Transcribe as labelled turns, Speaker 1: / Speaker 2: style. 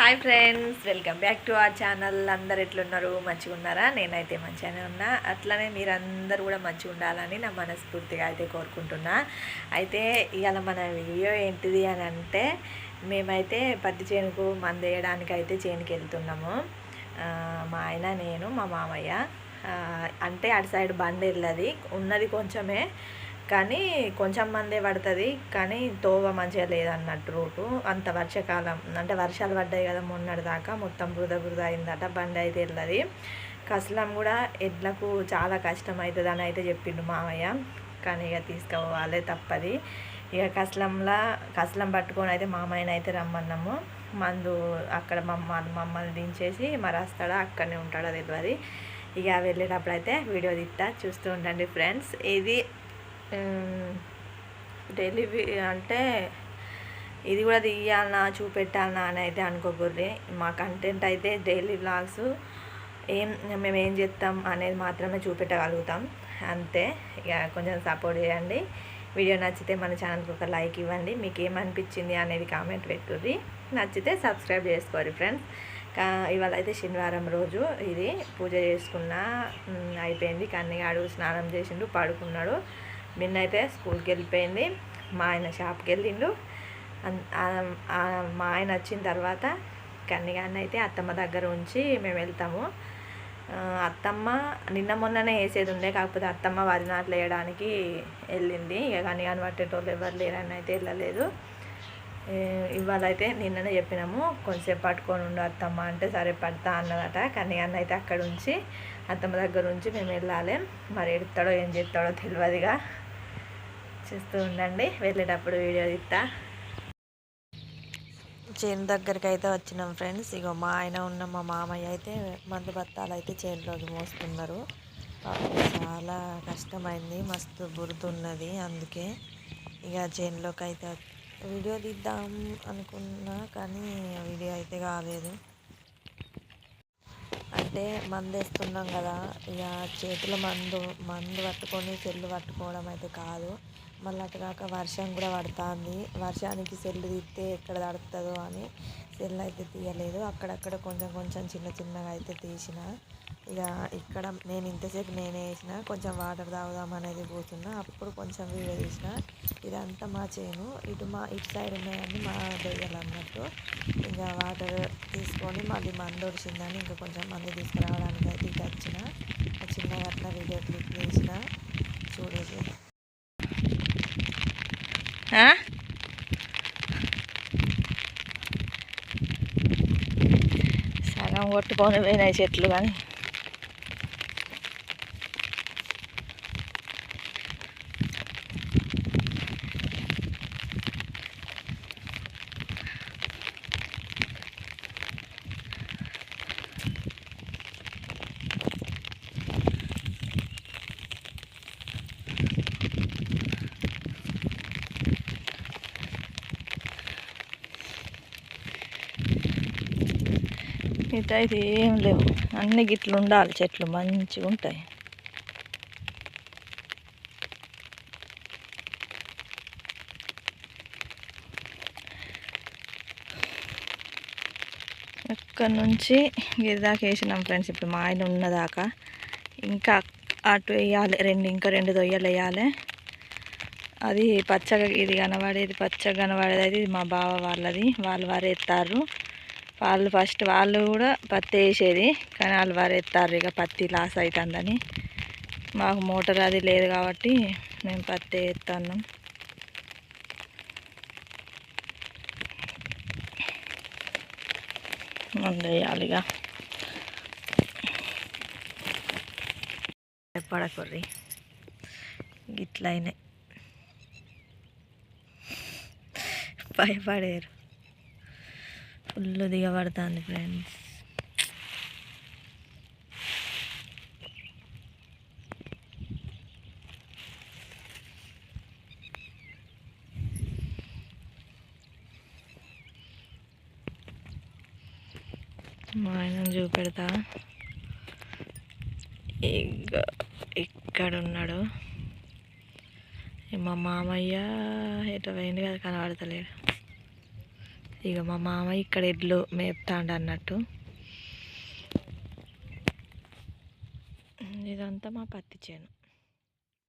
Speaker 1: Hi friends welcome back to our channel. అందరు ఎట్లున్నారు? మంచిగా ఉన్నారా? నేనైతే మంచిగానే ఉన్నా. అట్లనే మీరందరూ కూడా మంచిగా ఉండాలని నా మనస్ఫూర్తిగా అయితే కోరుకుంటున్నా. అయితే ఇవాళ మన వీడియో ఏంటిది అని అంటే మేమైతే పత్తి చేనుకు మంది వేయడానికి అయితే చేనుకి వెళ్తున్నాము. మా ఆయన నేను మా మామయ్య. అంటే అటు సైడ్ బండి వెళ్ళది. ఉన్నది కొంచెమే. కానీ కొంచెం మందే పడుతుంది కానీ తోవ మంచిగా లేదన్నట్టు రూటు. అంత వర్షాకాలం అంటే వర్షాలు పడ్డాయి కదా మొన్నటి దాకా మొత్తం బురద బురద అయిందట బండి అయితే వెళ్ళదు. కసలం కూడా ఎడ్లకు చాలా కష్టం అవుతుంది అని అయితే చెప్పిండు మామయ్య. కానీ ఇక తీసుకుపోవాలి తప్పది. ఇక కసలంలా కసలం పట్టుకొని అయితే మామయ్యని అయితే రమ్మన్నాము. మందు అక్కడ మమ్మల్ని మమ్మల్ని దించేసి మరి వస్తాడా అక్కడనే ఉంటాడో తెలియదు ఇక వెళ్ళేటప్పుడు అయితే వీడియో తిట్టా చూస్తూ ఉండండి ఫ్రెండ్స్. ఇది డైలీ అంటే ఇది కూడా తీయాలనా చూపెట్టాలనా అని అయితే అనుకోకూడదు. మా కంటెంట్ అయితే డైలీ వ్లాగ్స్ ఏం మేము ఏం చేస్తాం అనేది మాత్రమే చూపెట్టగలుగుతాం. అంతే ఇక కొంచెం సపోర్ట్ చేయండి. వీడియో నచ్చితే మన ఛానల్కి ఒక లైక్ ఇవ్వండి. మీకు ఏమనిపించింది అనేది కామెంట్ పెట్టుర్రి. నచ్చితే సబ్స్క్రైబ్ చేసుకోరు ఫ్రెండ్స్ కా ఇవాళ అయితే శనివారం రోజు ఇది. పూజ చేసుకున్న అయిపోయింది. కన్నగాడు స్నానం చేసిండు పడుకున్నాడు. నిన్న అయితే స్కూల్కి వెళ్ళిపోయింది మా ఆయన షాప్కి వెళ్ళిండు మా ఆయన వచ్చిన తర్వాత కన్నిగాన్ని అయితే అత్తమ్మ దగ్గర ఉంచి మేము వెళ్తాము. అత్తమ్మ నిన్న మొన్ననే వేసేది ఉండే. కాకపోతే అత్తమ్మ వరి నాట్లు వేయడానికి వెళ్ళింది. ఇక కన్నిగాని పట్టేటోళ్ళు ఎవరు లేరని అయితే వెళ్ళలేదు. ఇవాళ అయితే నిన్ననే చెప్పినాము కొంచెంసేపు పట్టుకొని ఉండు అత్తమ్మ అంటే సరే పడతా అన్నదట. కానీ అన్న అయితే అక్కడ ఉంచి అత్తమ్మ దగ్గర ఉంచి మేము వెళ్ళాలి. మరి ఎడతాడో ఏం చేస్తాడో తెలియదుగా చూస్తూ ఉండండి. వెళ్ళేటప్పుడు వీడియో తీస్తా. చేను దగ్గరికి అయితే వచ్చినాం ఫ్రెండ్స్. ఇగో మా ఆయన ఉన్న మా మామయ్య అయితే మందు బత్తాలు అయితే చేనులోకి మోస్తున్నారు. చాలా కష్టమైంది మస్తు బురుతున్నది అందుకే ఇక చేనులోకి అయితే వీడియో తీద్దాం అనుకున్నా కానీ వీడియో అయితే కాలేదు. అంటే మందు వేస్తున్నాం కదా ఇక చేతుల మందు మందు పట్టుకొని సెల్లు పట్టుకోవడం అయితే కాదు. మళ్ళీ అటు కాక వర్షం కూడా పడుతుంది. వర్షానికి సెల్లు తీస్తే ఎక్కడ తడుతుందో అని సెల్ అయితే తీయలేదు. అక్కడక్కడ కొంచెం కొంచెం చిన్న చిన్నగా అయితే తీసిన. ఇక ఇక్కడ నేను ఇంతసేపు నేనే వేసిన కొంచెం వాటర్ తాగుదాం అనేది పోతున్నా అప్పుడు కొంచెం వీడియో తీసిన. ఇదంతా మా చేను ఇటు మా ఇటు సైడ్ ఉన్నాయని మా దగ్గర అన్నట్టు. ఇంకా వాటర్ తీసుకొని మళ్ళీ మందు వచ్చిందని ఇంకా కొంచెం మంది తీసుకురావడానికి అయితే ఇటు వచ్చిన. చిన్న అట్లా వీడియో క్లిక్ చేసిన చూడేది సగం కొట్టుకొని పోయినాయి చెట్లు కానీ. ఇటైతే ఏం లేవు. అన్ని గిట్లు ఉండాలి చెట్లు మంచిగా ఉంటాయి. ఇక్కడ నుంచి గిరిదాకా వేసినాం ఫ్రెండ్స్ ఇప్పుడు మా ఆయన ఉన్నదాకా. ఇంకా అటు వేయాలి రెండు ఇంకా రెండు దొయ్యలు వేయాలి. అది పచ్చగా ఇది కనబడేది పచ్చగా కనబడేది అది మా బావ వాళ్ళది. వాళ్ళు వారు ఎత్తారు వాళ్ళు ఫస్ట్ వాళ్ళు కూడా పత్తి వేసేది కానీ వాళ్ళు వారు ఇక పత్తి లాస్ అవుతుందని మాకు మోటార్ అది లేదు కాబట్టి మేము పత్తి ఎత్తాను మందేయాలి ఇక. పడకుర్రి ఇట్లా ఫుల్ దిగబడుతుంది ఫ్రెండ్స్. మా ఆయన చూపెడతా. ఇంకా ఇక్కడ ఉన్నాడు మా మామయ్య ఎటు పోయింది కదా కనబడతలేడు. ఇక మా మామ ఇక్కడ ఎడ్లు మేపుతాండు అన్నట్టు. ఇదంతా మా పత్తి చేను.